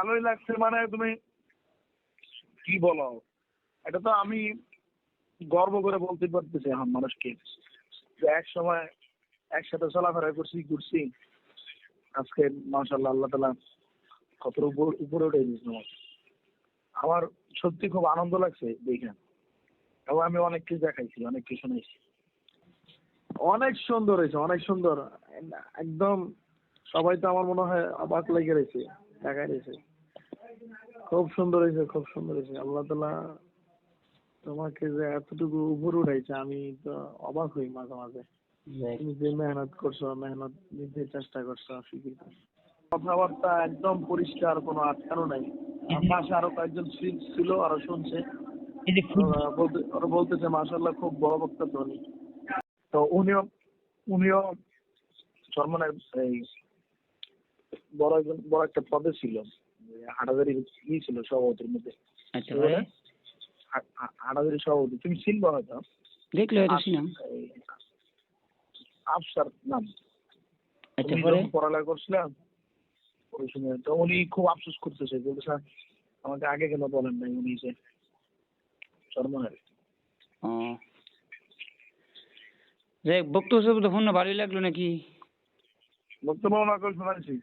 ভালোই লাগছে মানে তুমি কি বলো? এটা তো আমি গর্ব করে বলতে পারতেছি এখন মানুষকে এক সময় একসাথে চলাফেরা করছি, ঘুরছি। আজকে মাশাল্লাহ আল্লাহ তালা কত উপর- উঠে দিয়েছে আমার আমার সত্যি খুব আনন্দ লাগছে দেখে। এবং আমি অনেক কিছু দেখাইছি, অনেক কিছু শুনেছি। অনেক সুন্দর হয়েছে, অনেক সুন্দর। একদম সবাই তো আমার মনে হয় অবাক লেগে রয়েছে, দেখাই রয়েছে। খুব সুন্দর হয়েছে খুব সুন্দর হয়েছে। আল্লাহ তালা তোমাকে যে এতটুকু উপরে উঠাইছে আমি তো অবাক হই মাঝে মাঝে। তুমি যে মেহনত করছ মেহনত নিতে চেষ্টা করছ শিখি কথাবার্তা একদম পরিষ্কার কোনো আটকানো নাই। আর পাশে আরও কয়েকজন ছিল- ছিল আরও শুনছে। ওরা বলতেছে মাশাল্লাহ খুব বড় বক্তা ধনী। তো উনিও উনিও চরমনের এই বড় একজন বড় একটা পদে ছিল। হাটাদারি ই ছিল সভাপতির মধ্যে? আচ্ছা ভাই হাটাদারি সভাপতি তুমি চিনবে হয়তো। দেখলে হয়তো আফসার নাম। আচ্ছা পরে? পড়ালেখা করছিলাম ওই সময় তো উনি খুব আফসোস করতেছে বলতেছে আমাকে আগে কেন বলেন নাই উনি যে চরমনের ও। যাই বক্তব্য শুনে ভালোই লাগল নাকি? বক্তব্য শোনাইছি।